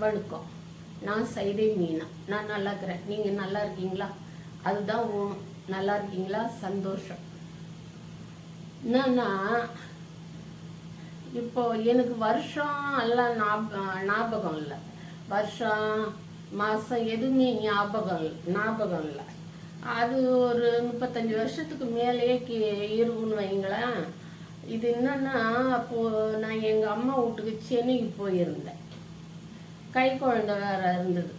வணக்கம் நான் சைதை மீனா. நான் நல்லா இருக்கிறேன் நீங்கள் நல்லா இருக்கீங்களா அதுதான் ஊணும் நல்லா இருக்கீங்களா சந்தோஷம். என்னன்னா இப்போ எனக்கு வருஷம் எல்லாம் ஞாபகம் இல்லை. வருஷம் மாதம் எதுவுமே ஞாபகம் ஞாபகம் இல்லை. அது ஒரு முப்பத்தஞ்சு வருஷத்துக்கு மேலேயே இருக்குன்னு வைங்களேன். இது என்னன்னா அப்போது நான் எங்கள் அம்மா வீட்டுக்கு சென்னைக்கு போயிருந்தேன். கை குழந்தை வேற இருந்தது.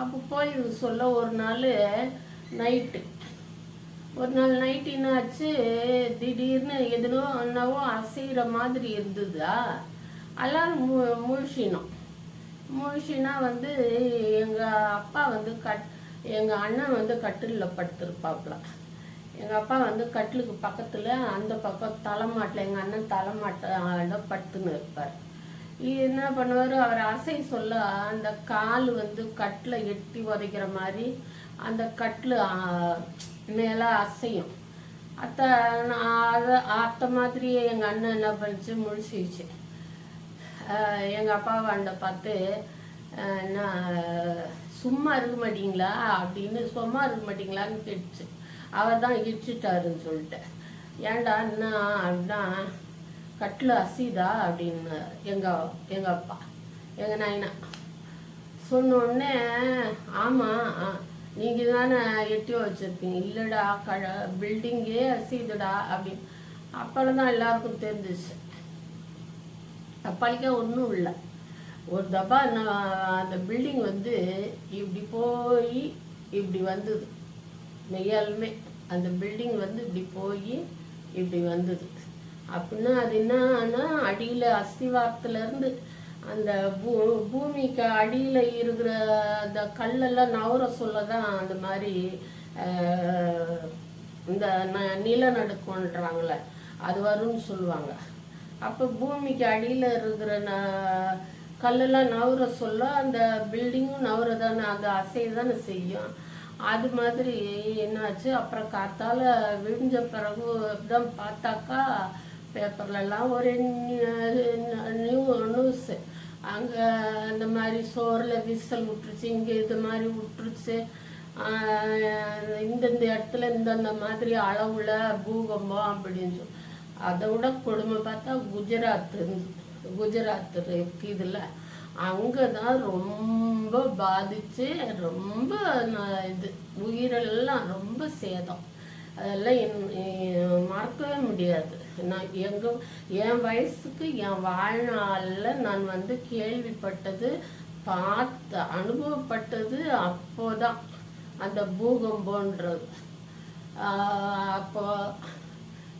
அப்போ போய் சொல்ல ஒரு நாள் நைட்டு ஒரு நாள் நைட்டு என்னாச்சு? திடீர்னு எதுனோ என்னவோ அசைகிற மாதிரி இருந்ததா? எல்லாரும் மு முழிச்சினோம் முழிச்சினா வந்து எங்கள் அப்பா வந்து கட் எங்கள் அண்ணன் வந்து கட்டிலில் படுத்துருப்பாப்புல எங்கள் அப்பா வந்து கட்டிலுக்கு பக்கத்தில் அந்த பக்கம் தலைமாட்டில் எங்கள் அண்ணன் தலைமாட்டில் படுத்துன்னு இருப்பார். என்ன பண்ணுவார்? அவர் அசை சொல்ல அந்த கால் வந்து கட்டில் எட்டி உதைக்கிற மாதிரி அந்த கட்டில் மேலே அசையும். அத்தை நான் அதை அத்தை மாதிரியே எங்கள் அண்ணன் என்ன பண்ணிச்சு? முழிச்சிச்சு எங்கள் அப்பாவை அண்ட பார்த்து நான் சும்மா இருக்க மாட்டீங்களா? அப்படின்னு சும்மா இருக்க மாட்டீங்களான்னு கேட்டுச்சு. அவர் தான் இடிச்சிட்டாருன்னு சொல்லிட்டு. ஏன்டா என்ன அப்படின்னா கட்டில் அசிதா அப்படின்னு எங்கள் எங்கள் அப்பா எங்கள் நாயனா. சொன்ன உடனே ஆமாம் நீங்கள் தானே எட்டி வச்சுருப்பீங்க. இல்லைடா க பில்டிங்கே அசிதுடா அப்படின்னு. அப்புறம் தான் எல்லாருக்கும் தெரிஞ்சிச்சு. அப்பாலிக்கே ஒன்றும் இல்லை. ஒரு தப்பா அந்த பில்டிங் வந்து இப்படி போய் இப்படி வந்தது. மெய்யாலுமே அந்த பில்டிங் வந்து இப்படி போய் இப்படி வந்தது. அப்படின்னா அது என்னன்னா அடியில் அஸ்திவாரத்துலேருந்து அந்த பூ பூமிக்கு அடியில் இருக்கிற அந்த கல்லெல்லாம் நவர சொல்ல தான் அந்த மாதிரி இந்த ந- நிலநடுக்கம்ன்றாங்களே அது வரும்னு சொல்லுவாங்க. அப்போ பூமிக்கு அடியில் இருக்கிற ந கல்லெல்லாம் நவர சொல்ல அந்த பில்டிங்கும் நவர தானே அது அசைய தானே செய்யும். அது மாதிரி என்னாச்சு? அப்புறம் காத்தால விடிஞ்ச பிறகு தான் பார்த்தாக்கா பேப்பர்லலாம் ஒரு நியூ நியூஸ். அங்கே இந்த மாதிரி சோறில் விசல் விட்டுருச்சு இங்கே இது மாதிரி விட்டுருச்சு. இந்தந்த இடத்துல இந்தந்த மாதிரி அளவுல பூகம்பம் அப்படின்னு சொல்லி அதை விட கொடுமை பார்த்தா குஜராத் குஜராத் இதில் அங்கே தான் ரொம்ப பாதிச்சு ரொம்ப இது உயிரெல்லாம் ரொம்ப சேதம். அதெல்லாம் மறக்கவே முடியாது. நான் எங்க என் வயசுக்கு என் வாழ்நாளில் நான் வந்து கேள்விப்பட்டது பார்த்த அனுபவப்பட்டது அப்போதான். அந்த பூகம்பன்றது ஆஹ் அப்போ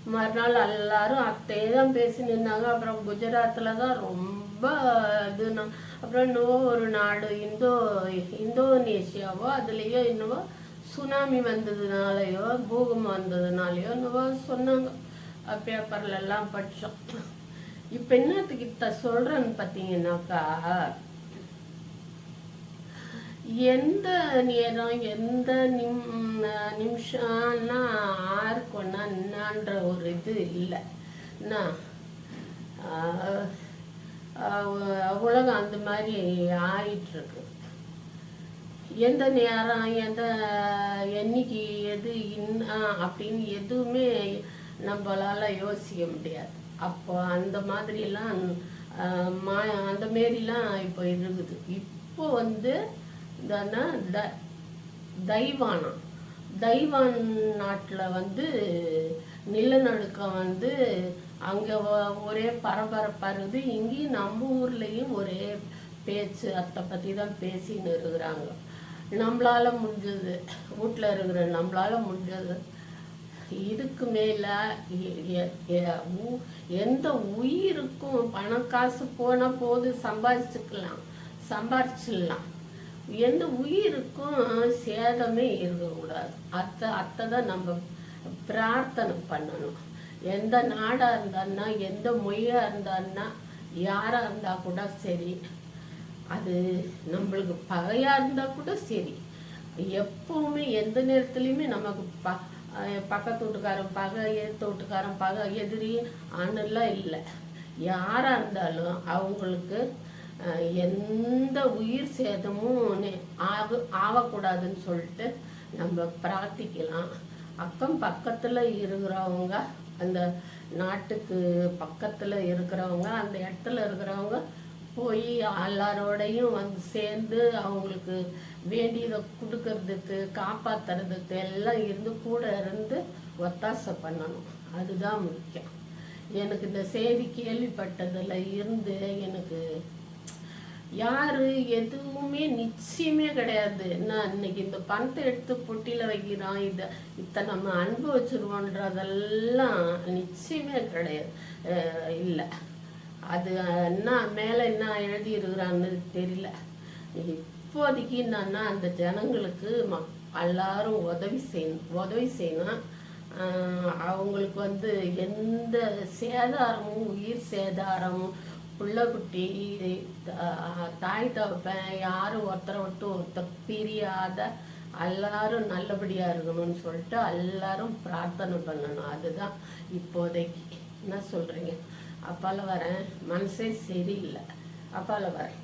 மறுநாள் எல்லாரும் அத்தையே தான் பேசி நின்னாங்க அப்புறம் குஜராத்தில் தான் ரொம்ப இதுனா அப்புறம் இன்னும் ஒரு நாடு இந்தோ இந்தோனேஷியாவோ அதுலேயோ என்னவோ சுனாமி வந்ததுனாலயோ பூகம்பம் வந்ததுனாலயோ இன்னவோ சொன்னாங்க. பேப்பர்ல எல்லாம் படித்தோம் இப்போ என்னத்துக்கு இத்த சொல்கிறேன்னு பார்த்தீங்கன்னாக்கா எந்த நேரம் எந்த நிம் நிமிஷம்னா ஆருக்குன்னா என்னான்ற ஒரு இது இல்லை. என்ன? ஆஹ் ஆஹ் உலகம் அந்த மாதிரி ஆயிட்டு இருக்கு எந்த நேரம் எந்த என்னைக்கு எது இன் அப்படின்னு எதுவுமே நம்மளால யோசிக்க முடியாது. அப்போ அந்த மாதிரிலாம் ஆஹ் மா அந்த மாரிலாம் இப்போ இருக்குது. இப்போ வந்து த தைவானம் தைவான் நாட்டில் வந்து நிலநடுக்கம் வந்து அங்கே ஒரே பரபரப்பாக இருக்குது. இங்கேயும் நம்ம ஊர்லேயும் ஒரே பேச்சு அதை பற்றி தான் பேசின்னு இருக்கிறாங்க. நம்மளால முடிஞ்சது வீட்டில் இருக்கிற நம்மளால முடிஞ்சது இதுக்கு மேல உ- எந்த உயிருக்கும் பணம் காசு போன போது சம்பாதிச்சுக்கலாம் சம்பாதிச்சிடலாம் எந்த உயிருக்கும் சேதமே இருக்கக்கூடாது. அத்தை அத்தை தான் நம்ம பிரார்த்தனை பண்ணணும். எந்த நாடா இருந்தான்னா எந்த மொழியா இருந்தான்னா யாரா இருந்தா கூட சரி. அது நம்மளுக்கு பகையா இருந்தா கூட சரி. எப்பவுமே எந்த நேரத்துலையுமே நமக்கு ப பக்கத்து வீட்டுக்காரன் பகை எதிர்த்த வீட்டுக்காரன் பகை எதிரி அணுலாம் இல்லை. யாராக இருந்தாலும் அவங்களுக்கு எந்த உயிர் சேதமும் நெ- ஆக ஆகக்கூடாதுன்னு சொல்லிட்டு நம்ம பிரார்த்திக்கலாம். அக்கம் பக்கத்தில் இருக்கிறவங்க அந்த நாட்டுக்கு பக்கத்தில் இருக்கிறவங்க அந்த இடத்துல இருக்கிறவங்க போய் எல்லாரோடையும் வந்து சேர்ந்து அவங்களுக்கு வேண்டியதை கொடுக்கறதுக்கு காப்பாத்துறதுக்கு எல்லாம் இருந்து கூட இருந்து ஒத்தாசை பண்ணணும். அதுதான் முக்கியம். எனக்கு இந்த செய்தி கேள்விப்பட்டதில் இருந்து எனக்கு யாரு எதுவுமே நிச்சயமே கிடையாது. நான் இன்னைக்கு இந்த பணத்தை எடுத்து பொட்டியில் வைக்கிறான் இதை இத்தனை நம்ம அனுபவிச்சிருவோன்றதெல்லாம் நிச்சயமே கிடையாது. இல்லை. அது என்ன மேலே என்ன எழுதியிருக்கிறான்னு தெரியல. இப்போதைக்கு என்னன்னா அந்த ஜனங்களுக்கு மக் எல்லாரும் உதவி செய்யணும். உதவி செய்யணும் ஆஹ் அவங்களுக்கு வந்து எந்த சேதாரமும் உயிர் சேதாரமும் புள்ளக்குட்டி தாய் தவப்பேன் யாரும் ஒருத்தரை விட்டு ஒருத்தர் பிரியாத எல்லாரும் நல்லபடியா இருக்கணும்னு சொல்லிட்டு எல்லாரும் பிரார்த்தனை பண்ணணும். அதுதான் இப்போதைக்கு. என்ன சொல்றீங்க? அப்பால வரேன். மனசே சரியில்லை. அப்பால வரேன்.